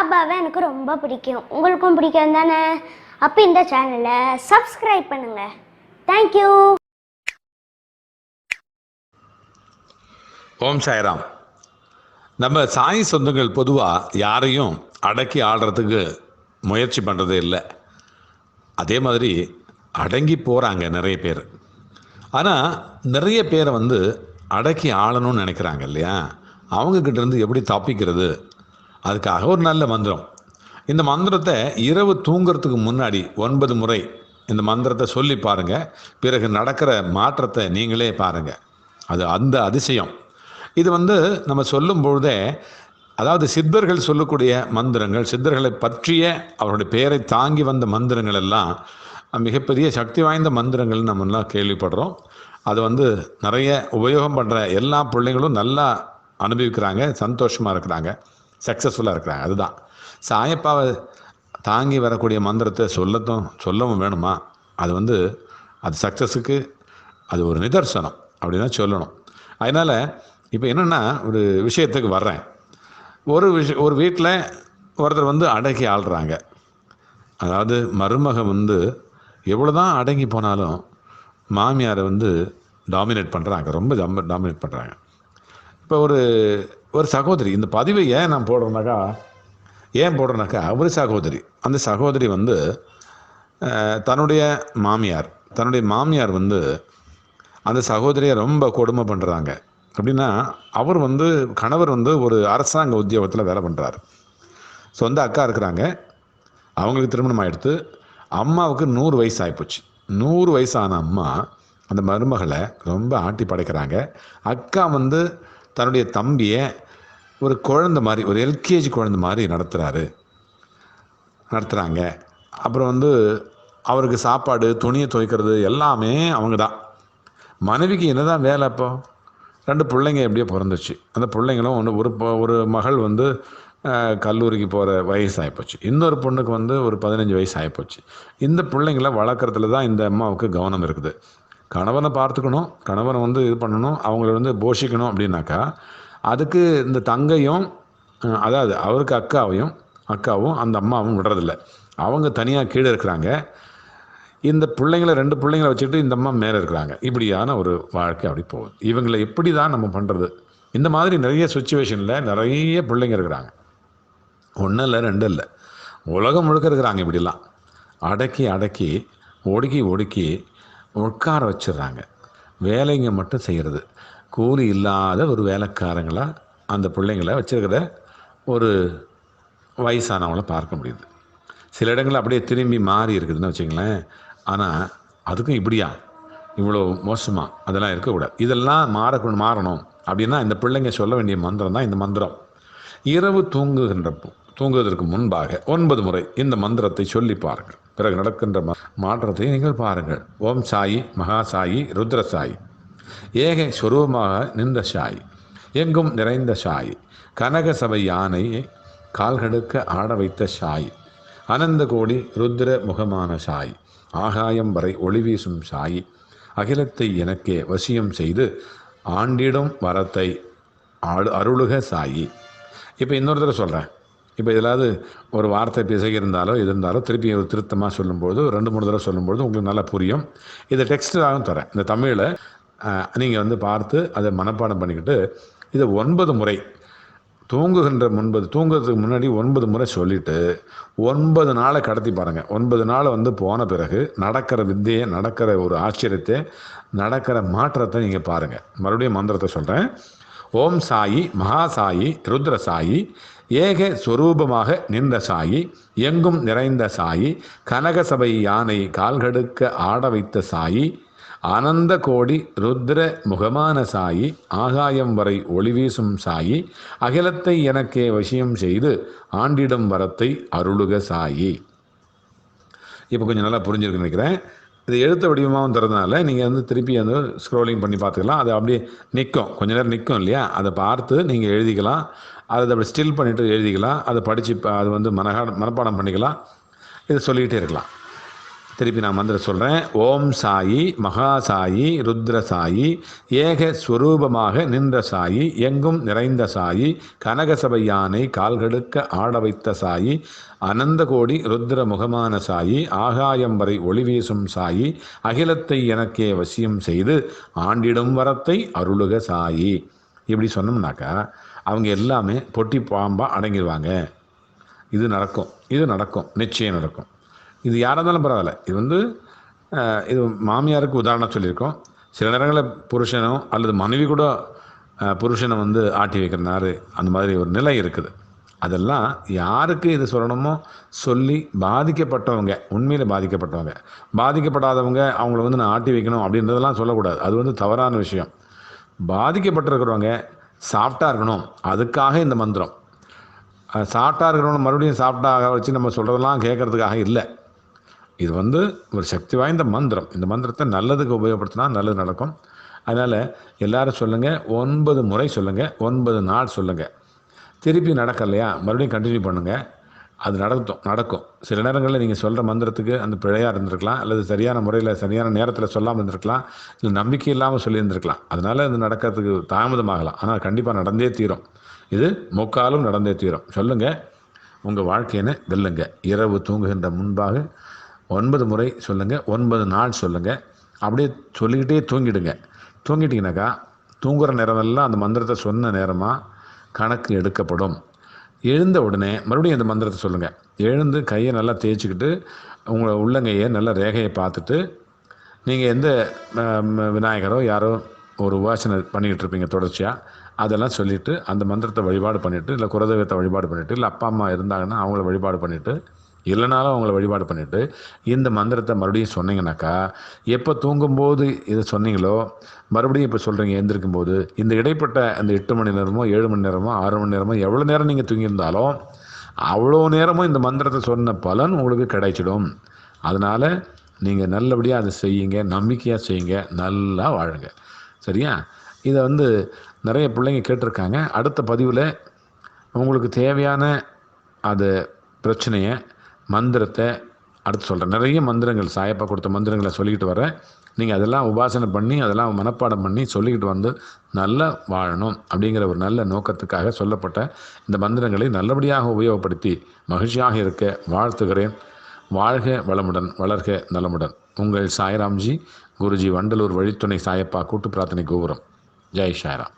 பாபாவை எனக்கு ரொம்ப பிடிக்கும். உங்களுக்கும் பிடிக்கும் தானே? அப்போ இந்த சேனலை சப்ஸ்கிரைப் பண்ணுங்க. Thank you Om Sairam. நம்ம சாய் சொந்தங்கள் பொதுவாக யாரையும் அடக்கி ஆடுறதுக்கு முயற்சி பண்ணுறது இல்லை. அதே மாதிரி அடங்கி போகிறாங்க நிறைய பேர். ஆனால் நிறைய பேரை வந்து அடக்கி ஆளணும்னு நினைக்கிறாங்க இல்லையா? அவங்கக்கிட்ட இருந்து எப்படி தப்பிக்கிறது? அதுக்காக ஒரு நல்ல மந்திரம். இந்த மந்திரத்தை இரவு தூங்குறதுக்கு முன்னாடி ஒன்பது முறை இந்த மந்திரத்தை சொல்லி பாருங்க. பிறகு நடக்கிற மாற்றத்தை நீங்களே பாருங்க. அது அந்த அதிசயம். இது வந்து நம்ம சொல்லும் பொழுதே அதாவது சித்தர்கள் சொல்லக்கூடிய மந்திரங்கள் சித்தர்களை பற்றிய அவருடைய பெயரை தாங்கி வந்த மந்திரங்கள் எல்லாம் மிகப்பெரிய சக்தி வாய்ந்த மந்திரங்கள் நம்மெல்லாம் கேள்விப்படுறோம். அது வந்து நிறைய உபயோகம் பண்ணுற எல்லா பிள்ளைங்களும் நல்லா அனுபவிக்கிறாங்க சந்தோஷமாக இருக்கிறாங்க. சக்ஸஸ்ஃபுல்லாக இருக்கிறாங்க. அதுதான். சாயப்பாவை தாங்கி வரக்கூடிய மந்திரத்தை சொல்லத்தும் சொல்லவும் வேணுமா? அது வந்து அது சக்ஸஸுக்கு அது ஒரு நிதர்சனம் அப்படின்னா சொல்லணும். அதனால் இப்போ என்னென்னா ஒரு விஷயத்துக்கு வர்றேன். ஒரு விஷ ஒரு வீட்டில் ஒருத்தர் வந்து அடக்கி ஆள்றாங்க. அதாவது மருமகன் வந்து எவ்வளோ தான் அடங்கி போனாலும் மாமியாரை வந்து டாமினேட் பண்ணுறாங்க ரொம்ப டாமினேட் பண்ணுறாங்க இப்போ ஒரு ஒரு சகோதரி இந்த பதிவை ஏன் நான் போடுறேனாக்கா ஏன் போடுறேனாக்கா ஒரு சகோதரி அந்த சகோதரி வந்து தன்னுடைய மாமியார் தன்னுடைய மாமியார் வந்து அந்த சகோதரியை ரொம்ப கொடுமை பண்ணுறாங்க அப்படின்னா அவர் வந்து கணவர் வந்து ஒரு அரசாங்க உத்தியோகத்தில் வேலை பண்ணுறாரு சொந்த அக்கா இருக்கிறாங்க. அவங்களுக்கு திருமணம் ஆகிடுத்து அம்மாவுக்கு நூறு வயசு ஆகிப்போச்சு நூறு வயசான அம்மா அந்த மருமகளை ரொம்ப ஆட்டி படைக்கிறாங்க. அக்கா வந்து தன்னுடைய தம்பியை ஒரு குழந்தை மாதிரி ஒரு எல்கேஜி குழந்தை மாதிரி நடத்துகிறாரு நடத்துகிறாங்க அப்புறம் வந்து அவருக்கு சாப்பாடு துணியை துவைக்கிறது எல்லாமே அவங்க தான் மனைவிக்கு என்ன தான் வேலை அப்போ? ரெண்டு பிள்ளைங்க எப்படியோ பிறந்துச்சு. அந்த பிள்ளைங்களும் ஒன்று ஒரு ஒரு மகள் வந்து கல்லூரிக்கு போகிற வயசு ஆகிப்போச்சு இன்னொரு பொண்ணுக்கு வந்து ஒரு பதினஞ்சு வயசு ஆகிப்போச்சு இந்த பிள்ளைங்களை வளர்க்குறதுல தான் இந்த அம்மாவுக்கு கவனம் இருக்குது. கணவனை பார்த்துக்கணும் கணவனை வந்து இது பண்ணணும் அவங்கள வந்து போஷிக்கணும் அப்படின்னாக்கா அதுக்கு இந்த தங்கையும் அதாவது அவருக்கு அக்காவையும் அக்காவும் அந்த அம்மாவும் விடுறதில்ல. அவங்க தனியாக கீழே இருக்கிறாங்க. இந்த பிள்ளைங்களை ரெண்டு பிள்ளைங்களை வச்சுட்டு இந்த அம்மா மேலே இருக்கிறாங்க. இப்படியான ஒரு வாழ்க்கை அப்படி போகுது. இவங்களை எப்படி தான் நம்ம பண்ணுறது இந்த மாதிரி நிறைய சுச்சுவேஷனில் நிறைய பிள்ளைங்க இருக்கிறாங்க. ஒன்றும் இல்லை ரெண்டு இல்லை. உலகம் முழுக்க இருக்கிறாங்க இப்படிலாம். அடக்கி அடக்கி ஒடுக்கி ஒடுக்கி உட்கார வச்சிடுறாங்க. வேலைங்க மட்டும் செய்கிறது கூலி இல்லாத ஒரு வேலைக்காரங்களாக அந்த பிள்ளைங்கள வச்சுருக்கிற ஒரு வயசானவங்கள பார்க்க முடியுது. சில இடங்கள் அப்படியே திரும்பி மாறி இருக்குதுன்னு வச்சுங்களேன் ஆனால் அதுக்கும் இப்படியா? இவ்வளோ மோசமாக அதெல்லாம் இருக்கக்கூடாது. இதெல்லாம் மாறக்கணும் மாறணும். அப்படின்னா இந்த பிள்ளைங்க சொல்ல வேண்டிய மந்திரம் தான் இந்த மந்திரம். இரவு தூங்குகின்றப்போ தூங்குவதற்கு முன்பாக ஒன்பது முறை இந்த மந்திரத்தை சொல்லி பாருங்கள். பிறகு நடக்கின்ற மாற்றத்தை நீங்கள் பாருங்கள். ஓம் சாயி மகா சாயி ருத்ர சாயி. ஏக ஸ்வரூபமாக நின்ற சாய். எங்கும் நிறைந்த சாய். கனக சபை யானையை கால்களுக்கு ஆட வைத்த சாய். அனந்த கோடி ருத்ர முகமான சாய். ஆகாயம் வரை ஒளி வீசும் சாய். அகிலத்தை எனக்கே வசியம் செய்து ஆண்டிடும் வரத்தை ஆடு அருளுக சாயி. இப்போ இன்னொரு தடவை சொல்கிறேன் இப்போ இதிலாவது ஒரு வார்த்தை பிசகி இருந்தாலோ இது இருந்தாலோ திருப்பி ஒரு திருத்தமாக சொல்லும்போது ரெண்டு மூணு தடவை சொல்லும்போது உங்களுக்கு நல்லா புரியும். இதை டெக்ஸ்டாகவும் தரேன். இந்த தமிழை நீங்கள் வந்து பார்த்து அதை மனப்பாடம் பண்ணிக்கிட்டு இதை ஒன்பது முறை தூங்குகின்ற முன்பது தூங்குறதுக்கு முன்னாடி ஒன்பது முறை சொல்லிட்டு ஒன்பது நாளை கடத்தி பாருங்கள் ஒன்பது நாளை வந்து போன பிறகு நடக்கிற வித்தையை நடக்கிற ஒரு ஆச்சரியத்தை நடக்கிற மாற்றத்தை நீங்கள் பாருங்கள் மறுபடியும் மந்திரத்தை சொல்கிறேன் ஓம் சாயி மகா சாயி ருத்ர சாயி ஏக ஸ்வரூபமாக நின்ற சாயி எங்கும் நிறைந்த சாயி கனகசபை யானை கால்கடுக்க ஆட வைத்த சாயி ஆனந்த கோடி ருத்ர முகமான சாயி ஆகாயம் வரை ஒளிவீசும் சாயி அகிலத்தை எனக்கே வசியம் செய்து ஆண்டிடும் வரத்தை அருளுக சாயி. இப்போ கொஞ்சம் நல்லா புரிஞ்சிருக்கு நினைக்கிறேன். இது எழுத்து வடிவமாகவும் தரதுனால நீங்கள் வந்து திருப்பி வந்து ஸ்க்ரோலிங் பண்ணி பார்த்துக்கலாம். அது அப்படியே நிற்கும் கொஞ்ச நேரம் நிற்கும் இல்லையா? அதை பார்த்து நீங்கள் எழுதிக்கலாம். அதை அப்படி ஸ்டில் பண்ணிவிட்டு எழுதிக்கலாம். அதை படித்து அது வந்து மனகா மனப்பாடம் பண்ணிக்கலாம். இதை சொல்லிக்கிட்டே இருக்கலாம். திருப்பி நான் மந்திரம் சொல்கிறேன் ஓம் சாயி மகா சாயி ருத்ர சாயி ஏக ஸ்வரூபமாக நின்ற சாயி எங்கும் நிறைந்த சாயி கனகசபை யானை கால்கெடுக்க ஆட வைத்த சாயி அனந்த கோடி ருத்ர முகமான சாயி ஆகாயம் வரை ஒளி வீசும் சாயி அகிலத்தை எனக்கே வசியம் செய்து ஆண்டிடும் வரத்தை அருளுக சாயி. இப்படி சொன்னோம்னாக்கா அவங்க எல்லாமே பொட்டி பாம்பாக அடங்கிடுவாங்க இது நடக்கும். இது நடக்கும். நிச்சயம் நடக்கும். இது யாராக இருந்தாலும் பரவாயில்ல. இது வந்து இது மாமியாருக்கு உதாரணம் சொல்லியிருக்கோம். சில நேரங்களில் புருஷனோ அல்லது மனைவி கூட புருஷனை வந்து ஆட்டி வைக்கிறனாரு. அந்த மாதிரி ஒரு நிலை இருக்குது. அதெல்லாம் யாருக்கு இது சொல்லணுமோ சொல்லி பாதிக்கப்பட்டவங்க உண்மையில் பாதிக்கப்பட்டவங்க. பாதிக்கப்படாதவங்க அவங்கள வந்து நான் ஆட்டி வைக்கணும் அப்படின்றதெல்லாம் சொல்லக்கூடாது. அது வந்து தவறான விஷயம். பாதிக்கப்பட்டிருக்கிறவங்க சாஃப்டாக இருக்கணும். அதுக்காக இந்த மந்திரம். சாஃப்டாக இருக்கிறவங்க மறுபடியும் சாஃப்டாக வச்சு நம்ம சொல்கிறதெல்லாம் கேட்கறதுக்காக இல்லை. இது வந்து ஒரு சக்தி வாய்ந்த மந்திரம். இந்த மந்திரத்தை நல்லதுக்கு உபயோகப்படுத்தினா நல்லது நடக்கும். அதனால் எல்லாரும் சொல்லுங்கள் ஒன்பது முறை சொல்லுங்கள் ஒன்பது நாள் சொல்லுங்கள் திருப்பி நடக்கலையா? மறுபடியும் கண்டினியூ பண்ணுங்கள் அது நடக்கும் நடக்கும். சில நேரங்களில் நீங்கள் சொல்கிற மந்திரத்துக்கு அந்த பிழையாக இருந்திருக்கலாம் அல்லது சரியான முறையில் சரியான நேரத்தில் சொல்லாமல் இருந்திருக்கலாம் இல்லை நம்பிக்கை இல்லாமல் சொல்லியிருந்திருக்கலாம். அதனால் இது நடக்கிறதுக்கு தாமதமாகலாம். ஆனால் கண்டிப்பாக நடந்தே தீரும். இது முக்காலும் நடந்தே தீரும். சொல்லுங்கள் உங்கள் வாழ்க்கையினை வெல்லுங்க. இரவு தூங்குகின்ற முன்பாக ஒன்பது முறை சொல்லுங்கள் ஒன்பது நாள் சொல்லுங்கள் அப்படியே சொல்லிக்கிட்டே தூங்கிடுங்க. தூங்கிட்டீங்கனாக்கா தூங்குகிற நேரமெல்லாம் அந்த மந்திரத்தை சொன்ன நேரமாக கணக்கு எடுக்கப்படும். எழுந்த உடனே மறுபடியும் இந்த மந்திரத்தை சொல்லுங்கள் எழுந்து கையை நல்லா தேய்ச்சிக்கிட்டு உங்களை உள்ளங்கையை நல்லா ரேகையை பார்த்துட்டு நீங்கள் எந்த விநாயகரோ யாரோ ஒரு உபாசனை பண்ணிக்கிட்டு இருப்பீங்க தொடர்ச்சியாக அதெல்லாம் சொல்லிவிட்டு அந்த மந்திரத்தை வழிபாடு பண்ணிவிட்டு இல்லை குலதெய்வத்தை வழிபாடு பண்ணிவிட்டு இல்லை அப்பா அம்மா இருந்தாங்கன்னா அவங்கள வழிபாடு பண்ணிவிட்டு இல்லைனாலும் அவங்கள வழிபாடு பண்ணிவிட்டு இந்த மந்திரத்தை மறுபடியும் சொன்னீங்கன்னாக்கா எப்போ தூங்கும்போது இதை சொன்னீங்களோ மறுபடியும் இப்போ சொல்கிறீங்க எழுந்திருக்கும் போது இந்த இடைப்பட்ட அந்த எட்டு மணி நேரமோ ஏழு மணி நேரமோ ஆறு மணி நேரமோ எவ்வளோ நேரம் நீங்கள் தூங்கியிருந்தாலும் அவ்வளோ நேரமும் இந்த மந்திரத்தை சொன்ன பலன் உங்களுக்கு கிடைச்சிடும். அதனால் நீங்கள் நல்லபடியாக அதை செய்யுங்க நம்பிக்கையாக செய்யுங்க நல்லா வாழுங்க. சரியா? இதை வந்து நிறைய பிள்ளைங்க கேட்டிருக்காங்க. அடுத்த பதிவில் உங்களுக்கு தேவையான அது பிரச்சனையை மந்திரத்தை அடுத்து சொல்கிறேன் நிறைய மந்திரங்கள் சாயப்பா கொடுத்த மந்திரங்களை சொல்லிக்கிட்டு வரேன். நீங்கள் அதெல்லாம் உபாசனை பண்ணி அதெல்லாம் மனப்பாடம் பண்ணி சொல்லிக்கிட்டு வந்து நல்லா வாழணும் அப்படிங்கிற ஒரு நல்ல நோக்கத்துக்காக சொல்லப்பட்ட இந்த மந்திரங்களை நல்லபடியாக உபயோகப்படுத்தி மகிழ்ச்சியாக இருக்க வாழ்த்துகிறேன். வாழ்க வளமுடன் வளர்க நலமுடன். உங்கள் சாய்ராம்ஜி குருஜி வண்டலூர் வழித்துணை சாயப்பா கூட்டு பிரார்த்தனை கோபுரம். ஜெய் சாய்ராம்.